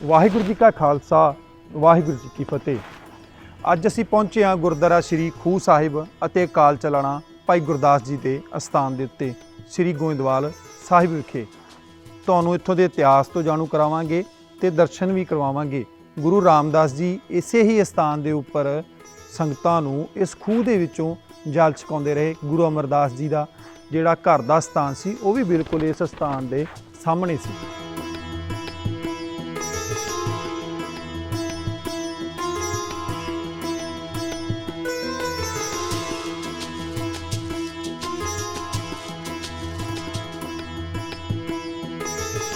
ਵਾਹਿਗੁਰੂ ਜੀ ਕਾ ਖਾਲਸਾ, ਵਾਹਿਗੁਰੂ ਜੀ ਕੀ ਫਤਿਹ। ਅੱਜ ਅਸੀਂ ਪਹੁੰਚੇ ਹਾਂ ਗੁਰਦੁਆਰਾ ਸ੍ਰੀ ਖੂਹ ਸਾਹਿਬ ਅਤੇ ਕਾਲ ਚਲਾਣਾ ਭਾਈ ਗੁਰਦਾਸ ਜੀ ਦੇ ਅਸਥਾਨ ਦੇ ਉੱਤੇ, ਸ੍ਰੀ ਗੋਇੰਦਵਾਲ ਸਾਹਿਬ ਵਿਖੇ। ਤੁਹਾਨੂੰ ਇੱਥੋਂ ਦੇ ਇਤਿਹਾਸ ਤੋਂ ਜਾਣੂ ਕਰਾਵਾਂਗੇ ਤੇ ਦਰਸ਼ਨ ਵੀ ਕਰਵਾਵਾਂਗੇ। ਗੁਰੂ ਰਾਮਦਾਸ ਜੀ ਇਸੇ ਹੀ ਅਸਥਾਨ ਦੇ ਉੱਪਰ ਸੰਗਤਾਂ ਨੂੰ ਇਸ ਖੂਹ ਦੇ ਵਿੱਚੋਂ ਜਲ ਛਕਾਉਂਦੇ ਰਹੇ ਗੁਰੂ ਅਮਰਦਾਸ ਜੀ ਦਾ, ਜਿਹੜਾ ਘਰ ਦਾ ਸਥਾਨ ਸੀ, ਉਹ ਵੀ ਬਿਲਕੁਲ ਇਸ ਸਥਾਨ ਦੇ ਸਾਹਮਣੇ ਸੀ।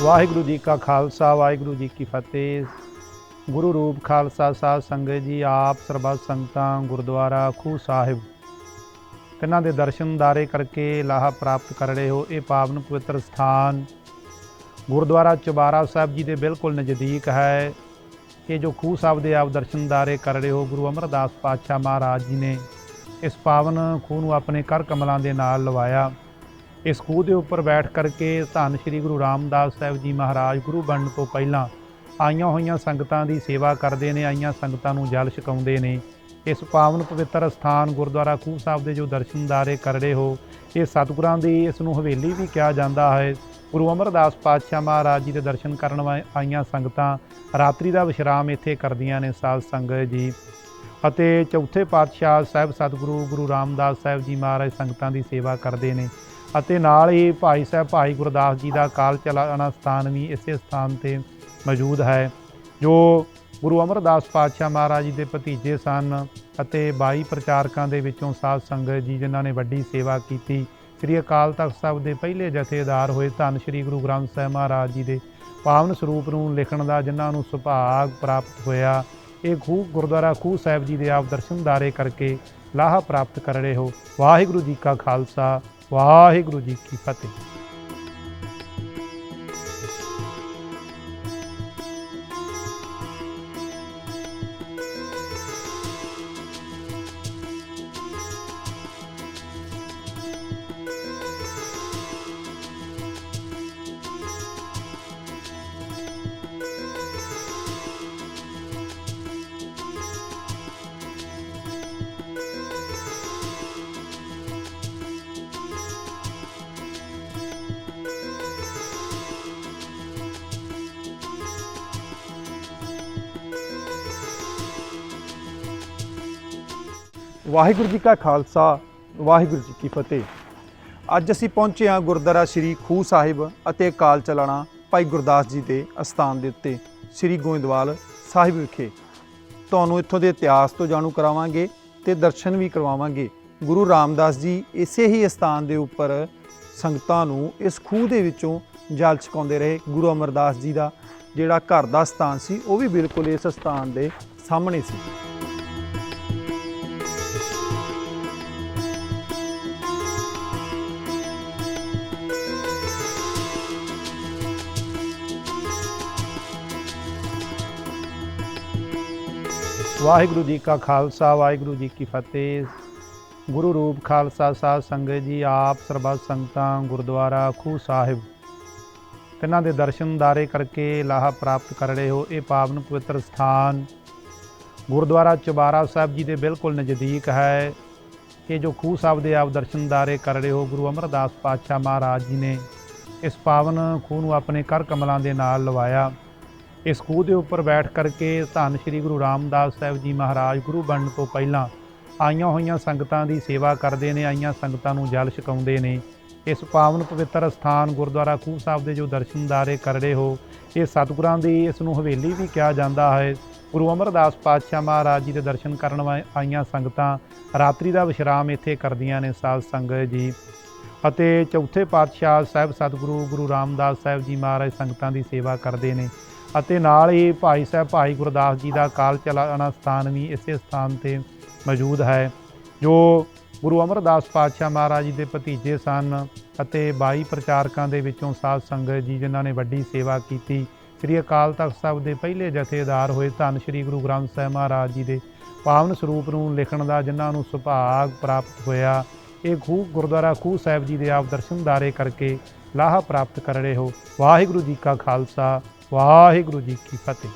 ਵਾਹਿਗੁਰੂ ਜੀ ਕਾ ਖਾਲਸਾ, ਵਾਹਿਗੁਰੂ ਜੀ ਕੀ ਫਤਿਹ। ਗੁਰੂ ਰੂਪ ਖਾਲਸਾ ਸਾਹਿਬ ਸੰਗਤ ਜੀ, ਆਪ ਸਰਬੱਤ ਸੰਗਤਾਂ, ਗੁਰਦੁਆਰਾ ਖੂ ਸਾਹਿਬ। ਤਿੰਨਾਂ ਦੇ ਦਰਸ਼ਨ ਦਾਰੇ ਕਰਕੇ ਲਾਹਾ ਪ੍ਰਾਪਤ ਕਰ ਰਹੇ ਹੋ, ਇਹ ਪਾਵਨ ਪਵਿੱਤਰ ਸਥਾਨ। ਗੁਰਦੁਆਰਾ ਚੁਬਾਰਾ ਸਾਹਿਬ ਜੀ ਦੇ ਬਿਲਕੁਲ ਨਜ਼ਦੀਕ ਹੈ। ਇਹ ਜੋ ਖੂਹ ਸਾਹਿਬ ਦੇ ਆਪ ਦਰਸ਼ਨ ਦਾਰੇ ਕਰ ਰਹੇ ਹੋ, ਗੁਰੂ ਅਮਰਦਾਸ ਪਾਤਸ਼ਾਹ ਮਹਾਰਾਜ ਜੀ ਨੇ ਇਸ ਪਾਵਨ ਖੂਹ ਨੂੰ ਆਪਣੇ ਕਰ ਕਮਲਾਂ ਦੇ ਨਾਲ ਲਵਾਇਆ। ਇਸ ਖੂਹ ਦੇ ਉੱਪਰ ਬੈਠ ਕਰਕੇ ਧੰਨ ਸ੍ਰੀ ਗੁਰੂ ਰਾਮਦਾਸ ਸਾਹਿਬ ਜੀ ਮਹਾਰਾਜ ਗੁਰੂ ਬਣਨ ਤੋਂ ਪਹਿਲਾਂ ਆਈਆਂ ਹੋਈਆਂ ਸੰਗਤਾਂ ਦੀ ਸੇਵਾ ਕਰਦੇ ਨੇ, ਆਈਆਂ ਸੰਗਤਾਂ ਨੂੰ ਜਲ ਛਕਾਉਂਦੇ ਨੇ। ਇਸ ਪਾਵਨ ਪਵਿੱਤਰ ਸਥਾਨ ਗੁਰਦੁਆਰਾ ਖੂਹ ਸਾਹਿਬ ਦੇ ਜੋ ਦਰਸ਼ਨਦਾਰੇ ਕਰ ਰਹੇ ਹੋ, ਇਹ ਸਤਿਗੁਰਾਂ ਦੀ ਇਸ ਨੂੰ ਹਵੇਲੀ ਵੀ ਕਿਹਾ ਜਾਂਦਾ ਹੈ। ਗੁਰੂ ਅਮਰਦਾਸ ਪਾਤਸ਼ਾਹ ਮਹਾਰਾਜ ਜੀ ਦੇ ਦਰਸ਼ਨ ਕਰਨ ਵਾ- ਆਈਆਂ ਸੰਗਤਾਂ ਰਾਤਰੀ ਦਾ ਵਿਸ਼ਰਾਮ ਇੱਥੇ ਕਰਦੀਆਂ ਨੇ ਸਾਧ ਸੰਗਤ ਜੀ। ਅਤੇ ਚੌਥੇ ਪਾਤਸ਼ਾਹ ਸਾਹਿਬ ਸਤਿਗੁਰੂ ਗੁਰੂ ਰਾਮਦਾਸ ਸਾਹਿਬ ਜੀ ਮਹਾਰਾਜ ਸੰਗਤਾਂ ਦੀ ਸੇਵਾ ਕਰਦੇ ਨੇ। ਅਤੇ ਨਾਲ ਹੀ ਭਾਈ ਸਾਹਿਬ, ਭਾਈ ਗੁਰਦਾਸ ਜੀ ਦਾ ਕਾਲ ਚਲਾਣਾ ਸਥਾਨ ਵੀ ਇਸੇ ਸਥਾਨ ਤੇ ਮੌਜੂਦ ਹੈ, ਜੋ ਗੁਰੂ ਅਮਰਦਾਸ ਪਾਤਸ਼ਾਹ ਮਹਾਰਾਜ ਜੀ ਦੇ ਭਤੀਜੇ ਸਨ ਅਤੇ 22 ਪ੍ਰਚਾਰਕਾਂ ਦੇ ਵਿੱਚੋਂ ਸਾਧ ਸੰਗਤ ਜੀ, ਜਿਨ੍ਹਾਂ ਨੇ ਵੱਡੀ ਸੇਵਾ ਕੀਤੀ। ਸ੍ਰੀ ਅਕਾਲ ਤਖਤ ਸਾਹਿਬ ਦੇ ਪਹਿਲੇ ਜਥੇਦਾਰ ਹੋਏ ਧੰਨ ਸ੍ਰੀ ਗੁਰੂ ਗ੍ਰੰਥ ਸਾਹਿਬ ਮਹਾਰਾਜ ਜੀ ਦੇ ਪਾਵਨ ਸਰੂਪ ਨੂੰ ਲਿਖਣ ਦਾ, ਜਿਨ੍ਹਾਂ ਨੂੰ ਸੁਭਾਗ ਪ੍ਰਾਪਤ ਹੋਇਆ। ਇਹ ਖੂਹ ਗੁਰਦੁਆਰਾ ਖੂਹ ਸਾਹਿਬ ਜੀ ਦੇ ਆਪ ਦਰਸ਼ਨਦਾਰੇ ਕਰਕੇ ਲਾਹਾ ਪ੍ਰਾਪਤ ਕਰ ਰਹੇ ਹੋ। ਵਾਹਿਗੁਰੂ ਜੀ ਕਾ ਖਾਲਸਾ। ਵਾਹਿਗੁਰੂ ਜੀ ਕੀ ਫਤਿਹ। ਵਾਹਿਗੁਰੂ ਜੀ ਕਾ ਖਾਲਸਾ, ਵਾਹਿਗੁਰੂ ਜੀ ਕੀ ਫਤਿਹ। ਅੱਜ ਅਸੀਂ ਪਹੁੰਚੇ ਹਾਂ ਗੁਰਦੁਆਰਾ ਸ੍ਰੀ ਖੂਹ ਸਾਹਿਬ ਅਤੇ ਕਾਲ ਚਲਾਣਾ ਭਾਈ ਗੁਰਦਾਸ ਜੀ ਦੇ ਅਸਥਾਨ ਦੇ ਉੱਤੇ, ਸ੍ਰੀ ਗੋਇੰਦਵਾਲ ਸਾਹਿਬ ਵਿਖੇ। ਤੁਹਾਨੂੰ ਇੱਥੋਂ ਦੇ ਇਤਿਹਾਸ ਤੋਂ ਜਾਣੂ ਕਰਾਵਾਂਗੇ ਤੇ ਦਰਸ਼ਨ ਵੀ ਕਰਵਾਵਾਂਗੇ। ਗੁਰੂ ਰਾਮਦਾਸ ਜੀ ਇਸੇ ਹੀ ਅਸਥਾਨ ਦੇ ਉੱਪਰ ਸੰਗਤਾਂ ਨੂੰ ਇਸ ਖੂਹ ਦੇ ਵਿੱਚੋਂ ਜਲ ਛਕਾਉਂਦੇ ਰਹੇ ਗੁਰੂ ਅਮਰਦਾਸ ਜੀ ਦਾ, ਜਿਹੜਾ ਘਰ ਦਾ ਸਥਾਨ ਸੀ, ਉਹ ਵੀ ਬਿਲਕੁਲ ਇਸ ਸਥਾਨ ਦੇ ਸਾਹਮਣੇ ਸੀ। ਵਾਹਿਗੁਰੂ ਜੀ ਕਾ ਖਾਲਸਾ, ਵਾਹਿਗੁਰੂ ਜੀ ਕੀ ਫਤਿਹ। ਗੁਰੂ ਰੂਪ ਖਾਲਸਾ ਸਾਹਿਬ ਸੰਗਤ ਜੀ, ਆਪ ਸਰਬੱਤ ਸੰਗਤਾਂ, ਗੁਰਦੁਆਰਾ ਖੂ ਸਾਹਿਬ। ਤਿੰਨਾਂ ਦੇ ਦਰਸ਼ਨ ਦਾਰੇ ਕਰਕੇ ਲਾਹਾ ਪ੍ਰਾਪਤ ਕਰ ਰਹੇ ਹੋ। ਇਹ ਪਾਵਨ ਪਵਿੱਤਰ ਸਥਾਨ ਗੁਰਦੁਆਰਾ ਚੁਬਾਰਾ ਸਾਹਿਬ ਜੀ ਦੇ ਬਿਲਕੁਲ ਨਜ਼ਦੀਕ ਹੈ। ਇਹ ਜੋ ਖੂਹ ਸਾਹਿਬ ਦੇ ਆਪ ਦਰਸ਼ਨ ਦਾਰੇ ਕਰ ਰਹੇ ਹੋ, ਗੁਰੂ ਅਮਰਦਾਸ ਪਾਤਸ਼ਾਹ ਮਹਾਰਾਜ ਜੀ ਨੇ ਇਸ ਪਾਵਨ ਖੂਹ ਨੂੰ ਆਪਣੇ ਕਰ ਕਮਲਾਂ ਦੇ ਨਾਲ ਲਵਾਇਆ। ਇਸ ਖੂਹ ਦੇ ਉੱਪਰ ਬੈਠ ਕਰਕੇ ਧੰਨ ਸ੍ਰੀ ਗੁਰੂ ਰਾਮਦਾਸ ਸਾਹਿਬ ਜੀ ਮਹਾਰਾਜ ਗੁਰੂ ਬਣਨ ਤੋਂ ਪਹਿਲਾਂ ਆਈਆਂ ਹੋਈਆਂ ਸੰਗਤਾਂ ਦੀ ਸੇਵਾ ਕਰਦੇ ਨੇ, ਆਈਆਂ ਸੰਗਤਾਂ ਨੂੰ ਜਲ ਛਕਾਉਂਦੇ ਨੇ। ਇਸ ਪਾਵਨ ਪਵਿੱਤਰ ਸਥਾਨ ਗੁਰਦੁਆਰਾ ਖੂਹ ਸਾਹਿਬ ਦੇ ਜੋ ਦਰਸ਼ਨਦਾਰੇ ਕਰ ਰਹੇ ਹੋ, ਇਹ ਸਤਿਗੁਰਾਂ ਦੀ ਇਸ ਨੂੰ ਹਵੇਲੀ ਵੀ ਕਿਹਾ ਜਾਂਦਾ ਹੈ। ਗੁਰੂ ਅਮਰਦਾਸ ਪਾਤਸ਼ਾਹ ਮਹਾਰਾਜ ਜੀ ਦੇ ਦਰਸ਼ਨ ਕਰਨ ਵਾ- ਆਈਆਂ ਸੰਗਤਾਂ ਰਾਤਰੀ ਦਾ ਵਿਸ਼ਰਾਮ ਇੱਥੇ ਕਰਦੀਆਂ ਨੇ ਸਾਧ ਸੰਗਤ ਜੀ। ਅਤੇ ਚੌਥੇ ਪਾਤਸ਼ਾਹ ਸਾਹਿਬ ਸਤਿਗੁਰੂ ਗੁਰੂ ਰਾਮਦਾਸ ਸਾਹਿਬ ਜੀ ਮਹਾਰਾਜ ਸੰਗਤਾਂ ਦੀ ਸੇਵਾ ਕਰਦੇ ਨੇ ਅਤੇ ਨਾਲ ਹੀ ਭਾਈ ਸਾਹਿਬ ਭਾਈ ਗੁਰਦਾਸ ਜੀ ਦਾ ਕਾਲ ਚਲਾਣਾ ਸਥਾਨ ਵੀ ਇਸੇ ਸਥਾਨ ਤੇ ਮੌਜੂਦ ਹੈ, ਜੋ ਗੁਰੂ ਅਮਰਦਾਸ ਪਾਤਸ਼ਾਹ ਮਹਾਰਾਜ ਜੀ ਦੇ ਭਤੀਜੇ ਸਨ ਅਤੇ 22 ਪ੍ਰਚਾਰਕਾਂ ਦੇ ਵਿੱਚੋਂ ਸਾਧ ਸੰਗਤ ਜੀ ਜਿਨ੍ਹਾਂ ਨੇ ਵੱਡੀ ਸੇਵਾ ਕੀਤੀ। ਸ੍ਰੀ ਅਕਾਲ ਤਖਤ ਸਾਹਿਬ ਦੇ ਪਹਿਲੇ ਜਥੇਦਾਰ ਹੋਏ ਧੰਨ ਸ੍ਰੀ ਗੁਰੂ ਗ੍ਰੰਥ ਸਾਹਿਬ ਮਹਾਰਾਜ ਜੀ ਦੇ ਪਾਵਨ ਸਰੂਪ ਨੂੰ ਲਿਖਣ ਦਾ ਜਿਨ੍ਹਾਂ ਨੂੰ ਸੁਭਾਗ ਪ੍ਰਾਪਤ ਹੋਇਆ। ਇਹ ਖੂਹ ਗੁਰਦੁਆਰਾ ਖੂਹ ਸਾਹਿਬ ਜੀ ਦੇ ਆਪ ਦਰਸ਼ਨ ਦਰਸ਼ਨਦਾਰੇ ਕਰਕੇ ਲਾਹਾ ਪ੍ਰਾਪਤ ਕਰ ਰਹੇ ਹੋ। ਵਾਹਿਗੁਰੂ ਜੀ ਕਾ ਖਾਲਸਾ, ਵਾਹਿਗੁਰੂ ਜੀ ਕੀ ਫਤਿਹ।